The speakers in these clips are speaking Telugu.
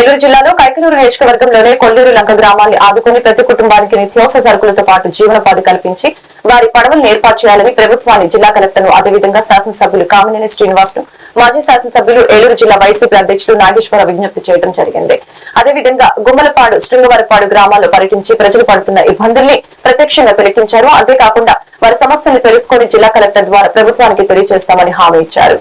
ఏలూరు జిల్లాలో కైకలూరు నియోజకవర్గంలోనే కొల్లూరు లంక గ్రామాన్ని ఆదుకుని ప్రతి కుటుంబానికి నిత్యావసర సరుకులతో పాటు జీవనోపాధి కల్పించి వారి పడవలను ఏర్పాటు చేయాలని ప్రభుత్వాన్ని జిల్లా కలెక్టర్ను అదేవిధంగా శాసనసభ్యులు కామినేని శ్రీనివాస్ను మాజీ శాసనసభ్యులు ఏలూరు జిల్లా వైసీపీ అధ్యక్షులు నాగేశ్వర విజ్ఞప్తి చేయడం జరిగింది. అదేవిధంగా గుమ్మలపాడు శృంగవరపాడు గ్రామాల్లో పర్యటించి ప్రజలు పడుతున్న ఇబ్బందుల్ని ప్రత్యక్షంగా తిలకించారు. అంతేకాకుండా వారి సమస్యను తెలుసుకుని జిల్లా కలెక్టర్ ద్వారా ప్రభుత్వానికి తెలియజేస్తామని హామీ ఇచ్చారు.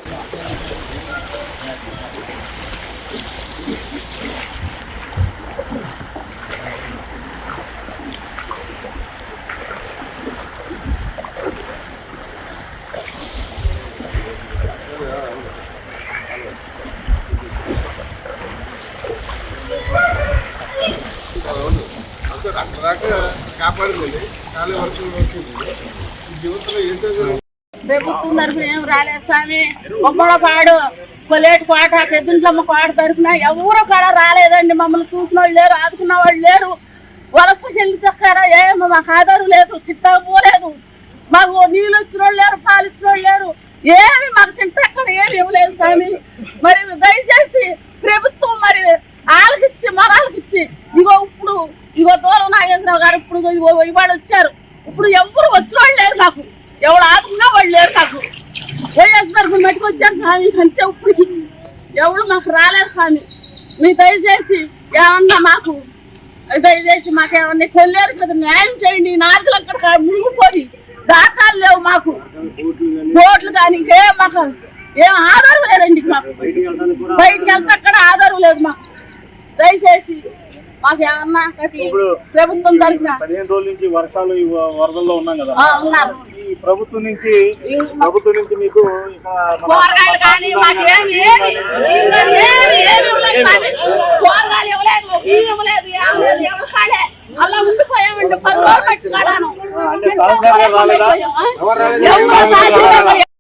అక్కడ దాకా కాపాడుతుంది వరకు జీవితంలో ఏంటో ప్రభుత్వం తరఫున ఏం రాలేదు స్వామి. బొమ్మల పాడు. కొలేటి కోట పెద్దింట్లమ్మ కోట తరఫున ఎవరు కూడా రాలేదండి. మమ్మల్ని చూసిన వాళ్ళు లేరు ఆదుకున్న వాళ్ళు లేరు. వలసకి వెళ్తే కాడ ఏమో మాకు ఆధారు లేదు చిట్టా పోలేదు మాకు నీళ్ళు ఇచ్చిన వాళ్ళు లేరు పాలు ఇచ్చిన వాళ్ళు లేరు. ఏమి మాకు తింటే అక్కడ ఏమి ఇవ్వలేదు స్వామి మరి దయచేసి ప్రభుత్వం మరి ఆలకిచ్చి మరాలకిచ్చి ఇగో ఇప్పుడు ఇగో దూరం నాగేశ్వరరావు గారు ఇప్పుడు ఇవాడు వచ్చారు. ఇప్పుడు ఎవరు వచ్చిన వాళ్ళు లేరు నాకు. ఎవడు ఆదుకున్నా వాళ్ళు లేరు నాకు. వైఎస్ తరఫున మట్టుకు వచ్చారు స్వామి అంతే ఇప్పుడు ఎవడు మాకు రాలేదు స్వామి. మీ దయచేసి ఏమన్నా మాకు దయచేసి మాకు ఏమన్నా కొల్లేరు కదా న్యాయం చేయండి. ఈ అక్కడ మునిగిపోయి దాఖలు లేవు మాకు. బోట్లు కానీ ఇంకేం మాకు ఏం ఆధారం లేదండి మాకు. బయటికి వెళ్తే అక్కడ ఆధారం లేదు మాకు. దయచేసి మాకు ఏమన్నా ప్రభుత్వం తరఫున పదిహేను రోజుల నుంచి వర్షాలు వరదల్లో ఉన్నాం కదా. ఉన్నారు. ఈ ప్రభుత్వం నుంచి ప్రభుత్వం నుంచి మీకు కూరగాయలు కానీ మాకు ఏమి. కూరగాయలు ఇవ్వలేదు బియ్యం ఇవ్వలేదు అలా ఉండిపోయామండి పది రోజులు